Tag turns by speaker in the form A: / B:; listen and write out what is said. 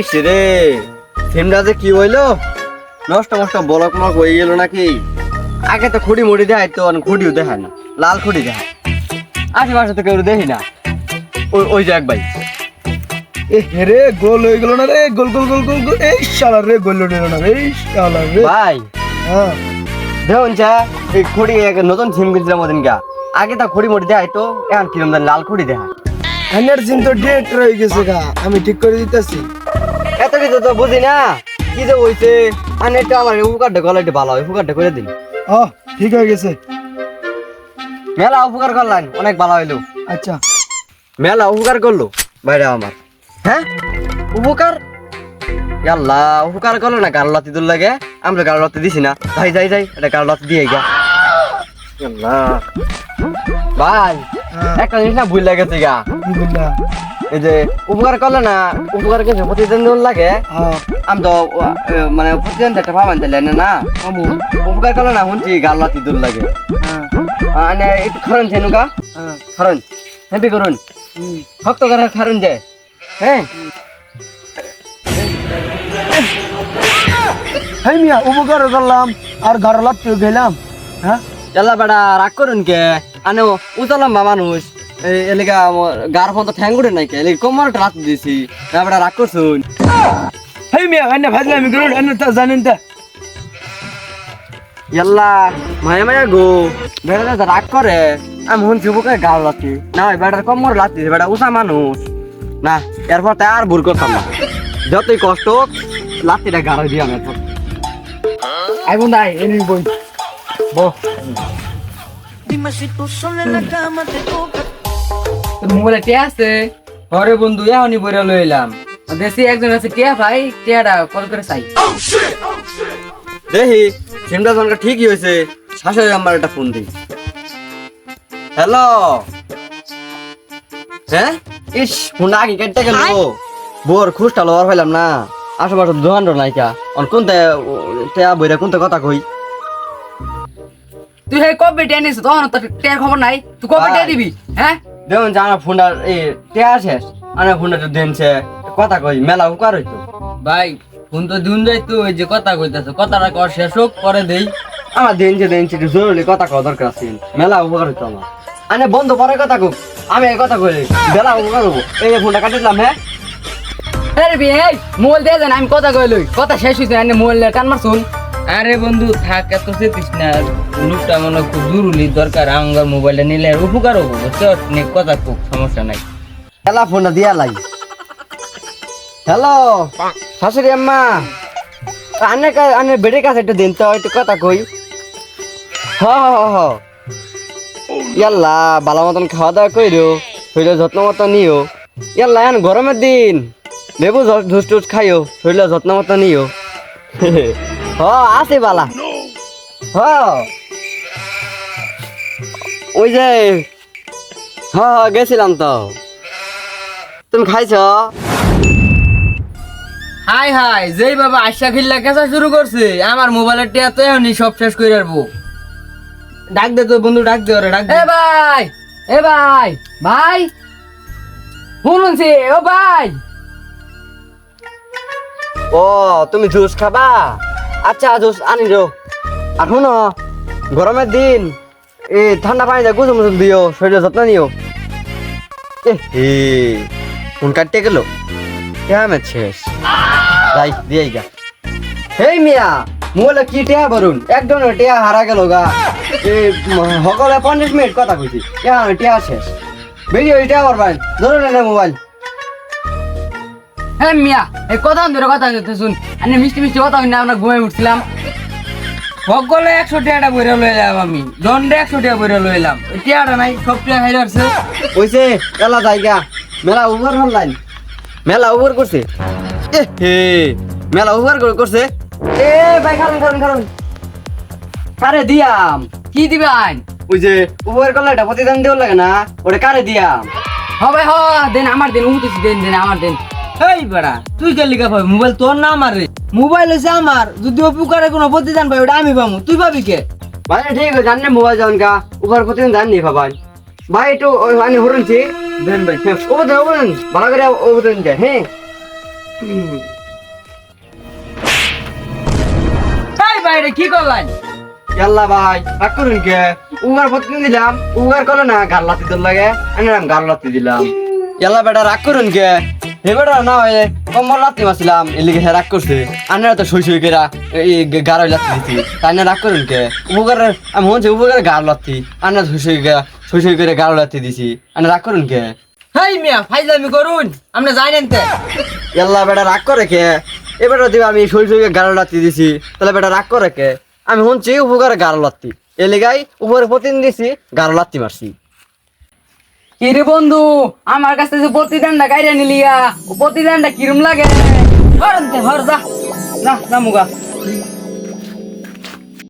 A: ইস রে সিমটা যে কি হইল? নষ্ট নষ্ট বলক মলক হয়ে গেল নাকি? আগে তো খুঁড়ি মুড়ি দেখায় তো খুঁড়িও দেখায় না লাল খুঁড়ি দেখায়। আশেপাশে তো কেউ দেখি না। ওই ওই যাক ভাই।
B: এ রে গোল হয়ে গেল না রে গোল গোল গোল গোল গোল। এই শালা রে গোল হলো না রে এই শালা রে।
A: ভাই
B: হ্যাঁ।
A: দেখুন চা এই খুঁড়ি এক নতুন সিম কিনছিলাম ওদিন গা। আগে তো খুঁড়ি মুড়ি দেয় তো এখন কিরম লাল খুঁড়ি দেখায়।
B: আনের জিন তো ডেট রয়ে গেছে গা আমি ঠিক করে দিতেছি।
A: এত কিছু তো বুঝি না। কি যে হইছে? মানে একটু আমার উপকারটা গলা ভালো হয় উপকারটা করে দিন।
B: ও ঠিক হয়ে গেছে।
A: মেলা উপকার করলেন অনেক ভালো হইল।
B: আচ্ছা।
A: মেলা উপকার করল বাইরে আমার। হ্যাঁ? উপকার? আল্লাহ উপকার করল না গাল লাতি দূর লাগে? আমরা গাল লাতি দিছি না। যাই যাই যাই এটা লাতি দিয়ে গা আল্লাহ ভাই
B: হ্যাঁ,
A: একটা জিনিস না ভুল লাগেছে গা। এই যে উপকার করলে না উপকার কিছু প্রতিদিন লাগে
B: হ্যাঁ।
A: আমি তো মানে প্রতিদিন তো একটা পাবেন তাহলে না উপকার করলে না শুনছি গাল লাতি দূর লাগে।
B: হ্যাঁ।
A: মানে একটু খরণ ছেনুকা
B: হ্যাঁ।
A: খরণ হেপি করুন। ভক্ত করে খারুন যায় হ্যাঁ?
B: হাই মিয়া উপকার করলাম আর ঘর লাগতেও গেলাম হ্যাঁ?
A: এলা বেড়া রাগ করুন কে? আনে উতলাম মানুষ। এই এলাকা গার ফোন তো ঠ্যাঙ্গুড়ে নাই কে? কোমর রাত দিছি। বেড়া রাগ করছুন।
B: হাই মিয়া আন্না ভাজলা আমি আন্না তা জানেন তা।
A: এল্লা মায়া মায়া গো। বেড়া তো রাগ করে। আমি শুনছি বুকে গাল লাতি না বেড়ার কোমর লাতি বেড়া উষা মানুষ। না এরপর তাই আর ভুল করতাম না। যতই কষ্ট লাতিটা গাড়ি দিয়ে আমি এরপর।
B: আই বোন আই এনি বই। বহ
C: Dime si tú sola en la cama te toca.
D: মোবাইলে টিয়া আছে? ঘরে বন্ধু এখনই বইরা এলাম। দেশি একজন আছে টিয়া ভাই টিয়াটা কল করে চাই।
A: দেখি সিমটা তোমার ঠিকই হয়েছে। শাশুড়ি আমার একটা ফোন দিই। হ্যালো হ্যাঁ? ইস ফোন আগে কেটে গেল বোর খুশটা লওয়ার পাইলাম না। আশেপাশে দোকান নাইকা অন কোনতে টেয়া বইরা কোনতে কথা কই?
D: তুই হে কবে টিয়া নিস তখন তো টিয়ার খবর নাই। তুই কবে টিয়া দিবি? হ্যাঁ?
A: দেখুন যে আমার ফোনটা এই টেয়া শেষ আমার ফোনটা তো দেনছে কথা কই মেলা উপকার হইতো।
D: ভাই ফোন তো দিন যাই তুই ওই যে কথা কইতাছ কথাটা কর শেষ হোক পরে দেই।
A: আমার দেনছে দেনছে একটু জরুরি কথা কওয়া দরকার আছে। মেলা উপকার হইতো আমার। আনে বন্ধ পরে কথা কো আমি এই কথা কই বেলা উপকার হব। এই যে ফোনটা কাটিলাম হ্যাঁ?
D: আরে এই মোবাইল দিয়ে যান আমি কথা কই লই। কথা শেষ হইছে আনে মোবাইল টান মার শুন আরে বন্ধু, থাক, এত চেতিস না। লোকটা মনে খুব জরুরি দরকার আমার মোবাইলটা নিলে উপকার হব, বুঝছ? কথা খুব সমস্যা নাই।
A: এলা ফোনটা দিয়া লাই। হ্যালো, শাশুড়ি আম্মা। আনে আনে বেড়ে কাছে একটু দিন তো, একটু কথা কই। হ হ ইয়াল্লা, ভালো মতন খাওয়া দাওয়া কইরো শরীরের যত্ন মতো নিও। ইয়াল্লা, এখন গরমের দিন, লেবু জুস টুস খাইও শরীরের যত্ন মতো নিও। হ আছে বালা। হ। ওই যে হ হ গেছিলাম তো। তুমি খাইছ?
D: হাই হাই যেই বাবা আশা খিল্লা কেসা শুরু করছে আমার মোবাইলের টিয়া তো এখনই সব শেষ করে রাখব। ডাক দে তো বন্ধু ডাক দে ওরে ডাক দে। ভাই এ ভাই ভাই। শুনুনছি ও ভাই।
A: ও তুমি জুস খাবা? আচ্ছা জুস আনি যো আর শুনো গরমের দিন, এই ঠান্ডা পানি দিয়ে গুজুম দিও শরীরের যত্ন নিও এ হে কাটতে গেল? কেমন শেষ। যাই দিয়ে গা হেই মিয়া মোবাইলে কি টেয়া বরুন একদম টেয়া হারা গেল গা। সকলে পঞ্চাশ মিনিট কথা কইছি কেমন টেয়া শেষ। বেরিয়ে টেয়া করবেন ধরুন মোবাইল?
D: হ্যাঁ মিয়া এই কথা ধরে কথা শুন। আমি মিষ্টি মিষ্টি কথা না আমরা ঘুমাই উঠছিলাম। সকলে একশো টাকাটা বইরা লই এলাম আমি। দণ্ডে একশো টাকা বইরা লই এলাম। টিয়াটা নাই সব টাকা খাই রাখছে
A: কইছে এলা জায়গা। মেলা ওভার অনলাইন মেলা ওভার করছে। এ হে মেলা ওভার করছে। এ ভাই কারণ কারণ কারণ কারে দিয়াম?
D: কি দিবে আইন?
A: ওই যে ওভার করলে এটা প্রতিদান দেওয়ার লাগে না ওটা কারে দিয়াম?
D: হবে হ দেন আমার দেন উঠেছি দেন দেন আমার দেন। এই বেড়া তুই কে লিখা পাবি? মোবাইল তোর না আমার। রে মোবাইল হচ্ছে আমার। যদি উপকারে কোনো প্রতিদান পাই ওটা আমি পাবো। তুই পাবি কে?
A: ভাই ঠিক আছে জানলে মোবাইল যাওন কা ওভার প্রতিদিন জান নি ভাই। ভাই একটু ওই আমি হরুনছি
D: দেন ভাই।
A: ওভার ওভার ভালো করে ওভার যায় হ্যাঁ।
D: এই বাইরে কি করলেন?
A: ইয়াল্লা ভাই রাগ করুন কে? উগার প্রতিদিন দিলাম। উগার কলে না গার লাতি লাগে। আমি লাতি দিলাম। ইয়াল্লা বেটা রাগ করুন কে? হে না হয় কম্বল লাতি মারছিলাম এলিগে হে রাগ করছে আনারা তো সই কেরা এই গারই লাতি দিতি তাই না রাগ করুন কে? উপকার আমি হচ্ছে উপকার গার লাতি আনা সই সই কেরা সই সই করে গার লাতি দিছি। আনা রাগ করুন কে?
D: হেই মিয়া ফাইজলামি করুন আপনি জানেন তে।
A: ইয়াল্লা বেটা রাগ করে কে? এ বেটা দিবা আমি সই সই গার লাতি দিছি তাহলে বেটা রাগ করে কে? আমি শুনছি উপকারে গার লাতি এলিগাই উপরে প্রতিদিন দিছি গার লাতি মারছি
D: কিরে বন্ধু, আমার কাছে যে প্রতিদানটা গাইরে নিলিয়া প্রতিদানটা কিরম লাগে? হর যা। না যা মুগা।